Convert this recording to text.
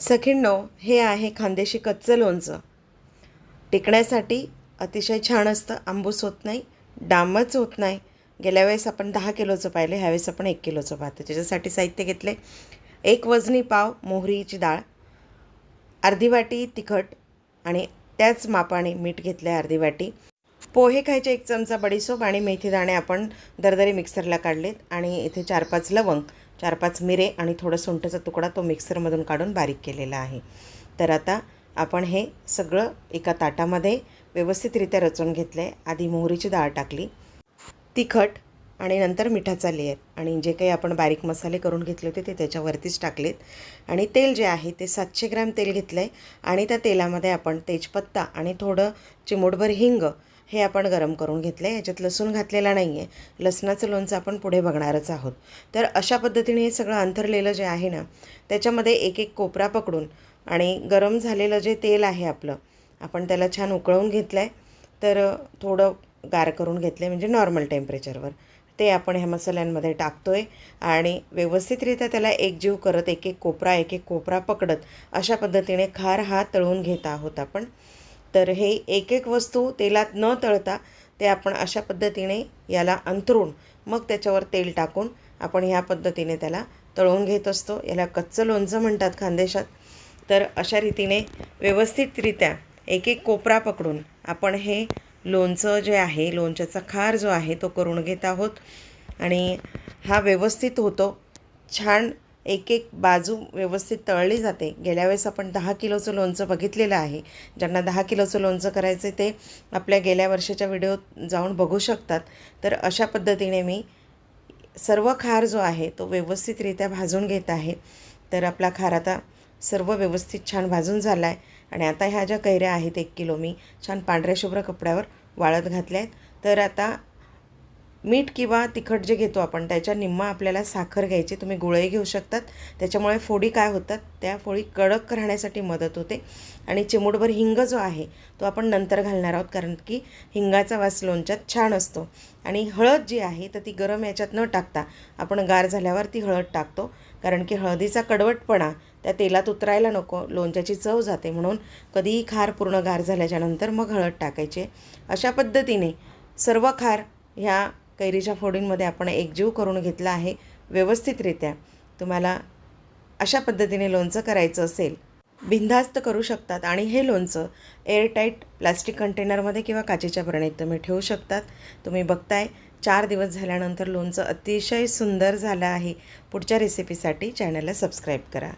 सखींनो हे आहे खानदेशी कच्चं लोणचं. टिकण्यासाठी अतिशय छान असतं आंबूस होत नाही डामच होत नाही. गेल्या वेळेस आपण दहा किलोचं पाहिलं ह्यावेळेस आपण एक किलोचं पाहतो. त्याच्यासाठी साहित्य घेतले. एक वजनी पाव मोहरीची डाळ अर्धी वाटी तिखट आणि त्याच मापाने मीठ घेतलं आहे अर्धी वाटी. पोहे खायचे एक चमचा बडीसोप आणि मेथी दाणे आपण दरदरी मिक्सरला काढलेत आणि इथे चार पाच लवंग. चार पाच मिरे आणि थोडं सुंठचा तुकडा तो मिक्सरमधून काढून बारीक केलेला आहे. तर आता आपण हे सगळं एका ताटामध्ये व्यवस्थितरित्या रचून घेतलं आहे आधी मोहरीची डाळ टाकली तिखट आणि नंतर मिठाचा लेअर आणि जे काही आपण बारीक मसाले करून घेतले होते ते त्याच्यावरतीच टाकलेत. आणि तेल जे आहे ते सातशे ग्रॅम तेल घेतलं आहे आणि त्या तेलामध्ये आपण तेजपत्ता आणि थोडं चिमूटभर हिंग हे आपण गरम करून घेतलं आहे याच्यात लसूण घातलेला नाही आहे लसणाचं लोणचं आपण पुढे बघणारच आहोत. तर अशा पद्धतीने हे सगळं अंथरलेलं जे आहे ना त्याच्यामध्ये एक एक कोपरा पकडून आणि गरम झालेलं जे तेल आहे आपलं आपण त्याला छान उकळवून घेतलं आहे तर थोडं गार करून घेतलं आहे म्हणजे नॉर्मल टेम्परेचरवर. ते आपण ह्या मसाल्यांमध्ये टाकतो आहे आणि व्यवस्थितरित्या त्याला एकजीव करत एक एक कोपरा एक एक कोपरा पकडत अशा पद्धतीने खार हा तळून घेत आहोत आपण. तर हे एक एक वस्तू तेलात न तळता ते आपण अशा पद्धतीने याला अंतरून मग त्याच्यावर तेल टाकून आपण ह्या पद्धतीने त्याला तळून घेत असतो. याला कच्चं लोणचं म्हणतात खानदेशात. तर अशा रीतीने व्यवस्थितरित्या एक एक कोपरा पकडून आपण हे लोणचं जे आहे लोणच्याचा खार जो आहे तो करून घेत आहोत. आणि हा व्यवस्थित होतो. छान एक एक बाजू व्यवस्थित तळली जाते. गेल्या वेळेस आपण दहा किलोचं लोणचं बघितलेलं आहे. ज्यांना दहा किलोचं लोणचं करायचं आहे ते आपल्या गेल्या वर्षाच्या व्हिडिओत जाऊन बघू शकतात. तर अशा पद्धतीने मी सर्व खार जो आहे तो व्यवस्थितरित्या भाजून घेत आहे. तर आपला खार आता सर्व व्यवस्थित छान भाजून झाला आहे आणि आता ह्या ज्या कैऱ्या आहेत एक किलो मी छान पांढऱ्या शुभ्र कपड्यावर वाळत घातल्या आहेत तर आता मीठ किंवा तिखट जे घेतो आपण त्याच्या निम्मा आपल्याला साखर घ्यायची. तुम्ही गुळही घेऊ शकतात. त्याच्यामुळे फोडी काय होतात त्या फोडी कडक राहण्यासाठी मदत होते. आणि चिमूटभर हिंग जो आहे तो आपण नंतर घालणार आहोत कारण की हिंगाचा वास लोणच्यात छान असतो. आणि हळद जी आहे तर ती गरम याच्यात न टाकता आपण गार झाल्यावर ती हळद टाकतो. कारण की हळदीचा कडवटपणा त्या तेलात उतरायला नको लोणच्याची चव जाते. म्हणून कधीही खार पूर्ण गार झाल्याच्यानंतर मग हळद टाकायचे. अशा पद्धतीने सर्व खार ह्या कैरीच्या फोडींमध्ये आपण एकजीव करून घेतला आहे व्यवस्थितरित्या. तुम्हाला अशा पद्धतीने लोणचं करायचं असेल बिनधास्त करू शकतात. आणि हे लोणचं एअरटाईट प्लास्टिक कंटेनरमध्ये किंवा काचेच्या बरणीत तुम्ही ठेवू शकतात. तुम्ही बघताय चार दिवस झाल्यानंतर लोणचं अतिशय सुंदर झालं आहे. पुढच्या रेसिपीसाठी चॅनलला सबस्क्राईब करा.